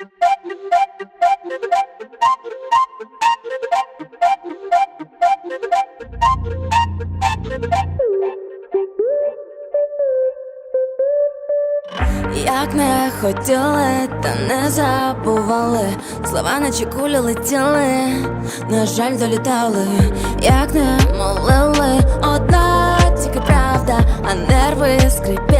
Як не хотіли, та не забували, слова наче кулі летіли, на жаль, долітали, як не молили, одна тільки правда, а нерви скрипіли,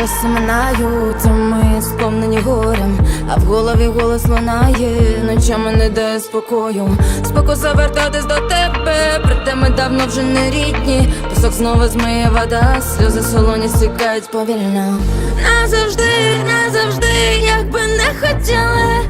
А часи минають, а ми сповнені горем, а в голові голос лунає, ночами не дає спокою. Спокуса вертатись до тебе, проте ми давно вже не рідні. Пісок знову змиє вода, сльози солоні стікають повільно. Назавжди, назавжди, як би не хотіли,